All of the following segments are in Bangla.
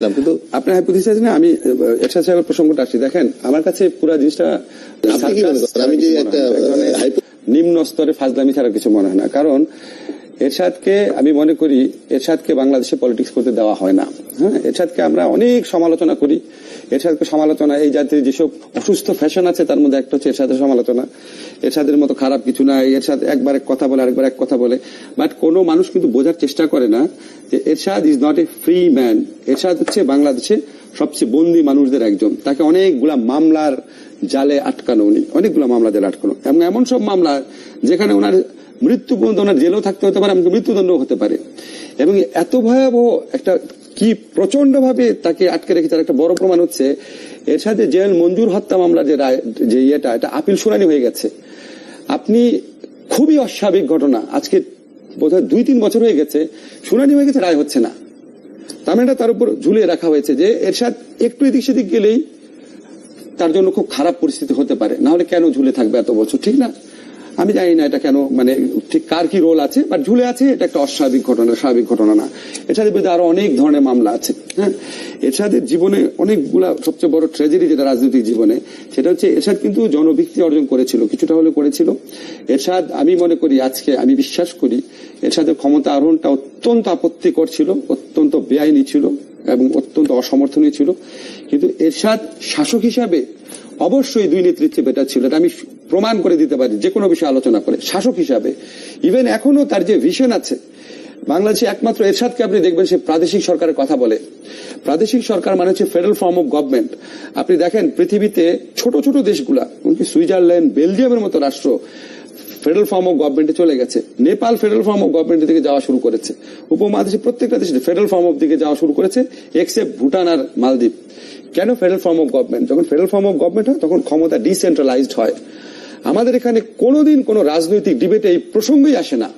কিন্তু আপনার হাইপোথিসিস না? আমি এরশাদ সাহেবের প্রসঙ্গটা আসছি। দেখেন আমার কাছে পুরো জিনিসটা? আমি যে একটা, নিম্ন স্তরে ফাজলামি ছাড়া কিছু মনে হয় না। কারণ এরশাদকে, আমি মনে করি এরশাদকে বাংলাদেশে পলিটিক্স করতে দেওয়া হয় না। হ্যাঁ এরশাদকে আমরা অনেক সমালোচনা করি। এরশাদকে সমালোচনা, এই জাতির যেসব অসুস্থ ফ্যাশন আছে, তার মধ্যে একটা হচ্ছে এরশাদের সমালোচনা। এরশাদের মতো খারাপ কিছু না এরশাদ একবার এক কথা বলে, আরেকবার এক কথা বলে। বাট কোনো মানুষ কিন্তু বোঝার চেষ্টা করে না যে Ershad is not a free man Ershad হচ্ছে বাংলাদেশে সবচেয়ে বন্দী মানুষদের একজন। তাকে অনেকগুলা মামলার জালে আটকানো উনি। অনেকগুলো মামলা জালে আটকানো। এবং এমন সব মামলা যেখানে ওনার মৃত্যু পর্যন্ত ওনার জেলেও থাকতে হতে পারে এমনকি মৃত্যুদণ্ড হতে পারে। এবং এত ভয়াবহ একটা কি প্রচণ্ড ভাবে তাকে আটকে রেখেছে তার একটা বড় প্রমাণ হচ্ছে, এর সাথে জেল মঞ্জুর হত্যা মামলা যে রায়, যে ইয়েটা, এটা আপিল শুনানি হয়ে গেছে। আপনি খুবই অস্বাভাবিক ঘটনা। আজকে বোধহয় দুই তিন বছর হয়ে গেছে, শুনানি হয়ে গেছে, রায় হচ্ছে না। তার এটা তার উপর ঝুলিয়ে রাখা হয়েছে যে এরশাদ একটু এদিক সেদিক গেলেই তার জন্য খুব খারাপ পরিস্থিতি হতে পারে। না হলে কেন ঝুলে থাকবে এত বছর? ঠিক না? আমি জানি না এটা কেন মানে ঠিক কার কি রোল আছে বা ঝুলে আছে, এটা একটা অস্বাভাবিক ঘটনা, স্বাভাবিক ঘটনা না। এছাড়া বিরুদ্ধে আরও অনেক ধরনের মামলা আছে হ্যাঁ? এরশাদের জীবনে অনেকগুলা, সবচেয়ে বড় ট্রেজেডি যেটা রাজনৈতিক জীবনে, সেটা হচ্ছে এরশাদ কিন্তু জনভিত্তি অর্জন করেছিল, কিছুটা হলে করেছিল। এরশাদ, আমি মনে করি আজকে, আমি বিশ্বাস করি, এরশাদের ক্ষমতা আরোহণটা অত্যন্ত আপত্তিকর ছিল, অত্যন্ত বেআইনি ছিল, এবং অত্যন্ত অসমর্থনীয় ছিল। কিন্তু এরশাদ শাসক হিসাবে অবশ্যই দুই নেতৃত্বে বেটার ছিল আমি প্রমাণ করে দিতে পারি, যে কোনো বিষয়ে আলোচনা করে, শাসক হিসাবে। ইভেন এখনও তার যে ভিশন আছে, বাংলাদেশে একমাত্র এরশাদকে আপনি দেখবেন, সে প্রাদেশিক সরকারের কথা বলে। প্রাদেশিক সরকার মানে হচ্ছে ফেডারেল ফর্ম অফ গভর্নমেন্ট আপনি দেখেন, পৃথিবীতে ছোট ছোট দেশগুলা সুইজারল্যান্ড, বেলজিয়ামের মতো রাষ্ট্র ফেডারেল ফর্ম অফ গভর্নমেন্টে চলে গেছে। নেপাল ফেডারেল ফর্ম অফ গভর্নমেন্টের দিকে যাওয়া শুরু করেছে। উপমহাদেশে প্রত্যেকটা দেশে ফেডারেল ফর্ম অফ দিকে যাওয়া শুরু করেছে এক্সেপ্ট ভুটান আর মালদ্বীপ। কেন ফেডারেল ফর্ম অফ গভর্নমেন্ট যখন ফেডারেল ফর্ম অফ গভর্নমেন্ট হয়, তখন ক্ষমতা ডিসেন্ট্রালাইজড হয়। আমাদের এখানে কোনোদিন কোনো রাজনৈতিক ডিবেটে এই প্রসঙ্গই আসে না।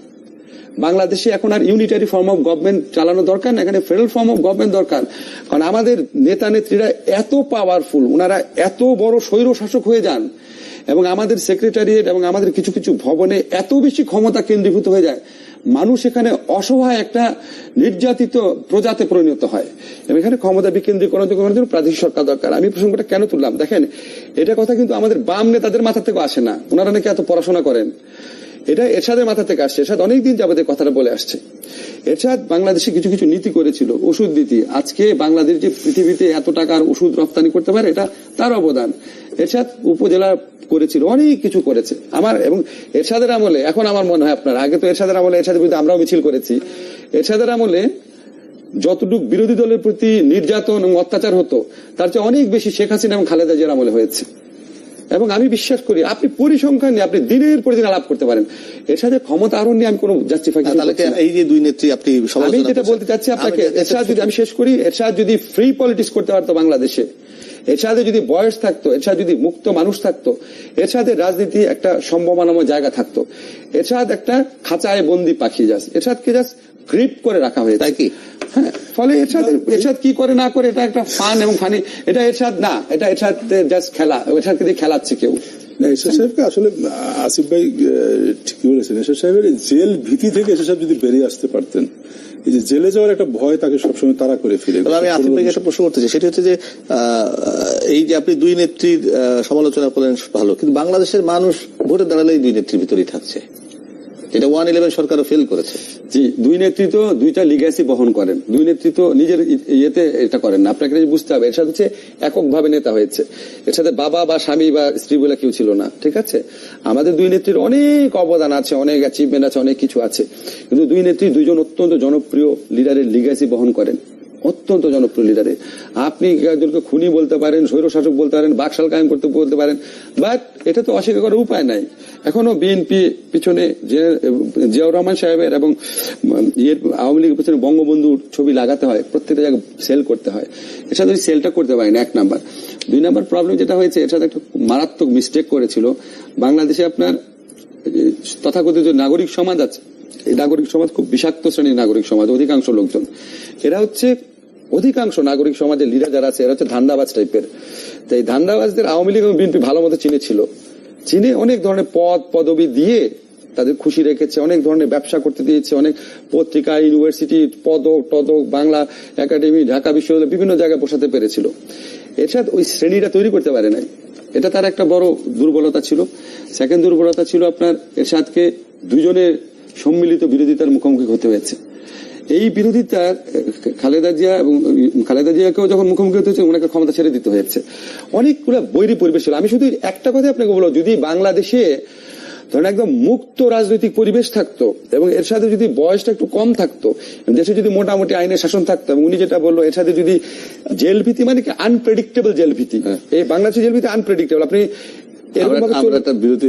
বাংলাদেশে এখন আর ইউনিটারি ফর্ম অফ গভর্নমেন্ট চালানো দরকার না, এখানে ফেডারেল ফর্ম অফ গভর্নমেন্ট দরকার। কারণ আমাদের নেতা নেত্রীরা এত পাওয়ারফুল ওনারা এত বড় স্বৈর শাসক হয়ে যান, এবং আমাদের সেক্রেটারিয়েট এবং আমাদের কিছু কিছু ভবনে এত বেশি ক্ষমতা কেন্দ্রীভূত হয়ে যায়, মানুষ এখানে অসহায় একটা নির্যাতিত প্রজাতে পরিণত হয়। এবং এখানে ক্ষমতা বিকেন্দ্রীকরণ জন্য প্রাদেশিক সরকার দরকার। আমি প্রসঙ্গটা কেন তুললাম? দেখেন, এটা কথা কিন্তু আমাদের বাম নেতাদের মাথা থেকে আসে না। ওনারা নাকি এত পড়াশোনা করেন। এটা এরশাদের মাথা থেকে আসছে। এরশাদ অনেকদিন যাবত কথাটা বলে আসছে। এরশাদ বাংলাদেশে কিছু কিছু নীতি করেছিল, ওষুধ নীতি। আজকে বাংলাদেশ যে পৃথিবীতে এত টাকার ওষুধ রপ্তানি করতে পারে, এটা তার অবদান। এরশাদ উপজেলা করেছিল, অনেক কিছু করেছে। আমার, এবং এরশাদের আমলে, এখন আমার মনে হয় আপনার, আগে তো এরশাদের আমলে, এরশাদের বিরুদ্ধে আমরাও মিছিল করেছি। এরশাদের আমলে যতটুকু বিরোধী দলের প্রতি নির্যাতন এবং অত্যাচার হতো, তার চেয়ে অনেক বেশি শেখ হাসিনা এবং খালেদা জিয়ার আমলে হয়েছে। এবং আমি বিশ্বাস করি আপনি পরিসংখ্যান নিয়ে আপনি দিনের পর দিন আলাপ করতে পারেন। এর সাথে ক্ষমতা আরোহণ নিয়ে আমি কোনো জাস্টিফাই এই যে দুই নেত্রী আপনি আমি যেটা বলতে চাচ্ছি আপনাকে এরশাদ যদি আমি শেষ করি এরশাদ যদি ফ্রি পলিটিক্স করতে পারতো বাংলাদেশে এরশাদে যদি বয়স থাকতো এরশাদ যদি মুক্ত মানুষ থাকতো এরশাদের রাজনীতি একটা সম্ভাবনাময় জায়গা থাকতো। এরশাদ একটা খাঁচায় বন্দি পাখি যাস এরশাদকে জাস্ট গ্রিপ করে রাখা হয়েছে তাই কি? হ্যাঁ ফলে এরশাদ এরশাদ কি করে না করে এটা একটা ফান এবং ফানি এটা এরশাদ না এটা এরশাদ জাস্ট খেলা এরশাদকে দিয়ে খেলাচ্ছে কেউ। সাহেবকে আসলে আসিফ ভাই ঠিকই বলেছেন সাহেবের এই জেল ভীতি থেকে সাহেব যদি বেরিয়ে আসতে পারতেন এই যে জেলে যাওয়ার একটা ভয় তাকে সবসময় তারা করে ফিরে আমি আসিফ ভাইকে একটা প্রশ্ন করতে চাই সেটি হচ্ছে যে আহ, এই যে আপনি দুই নেত্রীর আহ, সমালোচনা করলেন ভালো কিন্তু বাংলাদেশের মানুষ ভোটে দাঁড়ালে এই দুই নেত্রীর ভিতরেই থাকছে। যেটা ওয়ান ইলেভেন সরকারও ফেল করেছে। জি, দুই নেতৃত্ব দুইটা লিগ্যাসি বহন করেন। দুই নেতৃত্ব নিজের ইয়েতে এটা করেন না। আপনাকে বুঝতে হবে। এর সাথে হচ্ছে এককভাবে নেতা হয়েছে। এর সাথে বাবা বা স্বামী বা স্ত্রী বলে কেউ ছিল না, ঠিক আছে? আমাদের দুই নেত্রীর অনেক অবদান আছে, অনেক অ্যাচিভমেন্ট আছে, অনেক কিছু আছে। কিন্তু দুই নেত্রী দুইজন অত্যন্ত জনপ্রিয় লিডারের লিগ্যাসি বহন করেন। অত্যন্ত জনপ্রিয় লিডারের আপনি একজনকে খুনি বলতে পারেন স্বৈর শাসক বলতে পারেন, বাকশাল কায়েম করতে বলতে পারেন বাট এটা তো অস্বীকার করার উপায় নাই। এখনও বিএনপি পিছনে জিয়াউর রহমান সাহেবের এবং ইয়ের আওয়ামী লীগের পিছনে বঙ্গবন্ধুর ছবি লাগাতে হয়, প্রত্যেকটা জায়গায় সেল করতে হয়। এর সাথে সেলটা করতে পারেন, এক নাম্বার দুই নাম্বার প্রবলেম যেটা হয়েছে, এর সাথে একটা মারাত্মক মিস্টেক করেছিল। বাংলাদেশে আপনার, তথাকথিত নাগরিক সমাজ আছে, এই নাগরিক সমাজ খুব বিষাক্ত শ্রেণির নাগরিক সমাজ, অধিকাংশ লোকজন। এরা হচ্ছে অধিকাংশ নাগরিক সমাজের লিডার যারা আছে, এরা হচ্ছে ধান্দাবাজ টাইপের তো এই ধান্দাবাজদের আওয়ামী লীগ এবং বিএনপি ভালো মতো চিনেছিল চীনে অনেক ধরনের পদ, পদবি দিয়ে তাদের খুশি রেখেছে, অনেক ধরনের ব্যবসা করতে দিয়েছে, অনেক পত্রিকা ইউনিভার্সিটি পদক, টদক, বাংলা একাডেমি ঢাকা বিশ্ববিদ্যালয়, বিভিন্ন জায়গায় বসাতে পেরেছিল। এরশাদ ওই শ্রেণীটা তৈরি করতে পারে নাই। এটা তার একটা বড় দুর্বলতা ছিল। সেকেন্ড দুর্বলতা ছিল আপনার এরশাদকে দুজনের সম্মিলিত বিরোধিতার মুখোমুখি হতে হয়েছে। এই বিরোধিতার আহ, খালেদা জিয়া এবং খালেদা জিয়াকেও যখন মুখোমুখি হতে হয়েছে ওনাকে ক্ষমতা ছেড়ে দিতে হয়েছে। অনেকগুলো বৈরী পরিবেশ ছিল। আমি শুধু একটা কথা আপনাকে বলব যদি বাংলাদেশে ধরেন একদম মুক্ত রাজনৈতিক পরিবেশ থাকতো এবং এর সাথে যদি বয়সটা একটু কম থাকতো দেশে যদি মোটামুটি আইনের শাসন থাকতো এবং উনি যেটা বলল এর সাথে যদি জেল ভীতি মানে কি আনপ্রেডিক্টেবল জেল ভীতি। এই বাংলাদেশের জেল ভীতি আনপ্রেডিক্টেবল আপনি এরকম বিরতি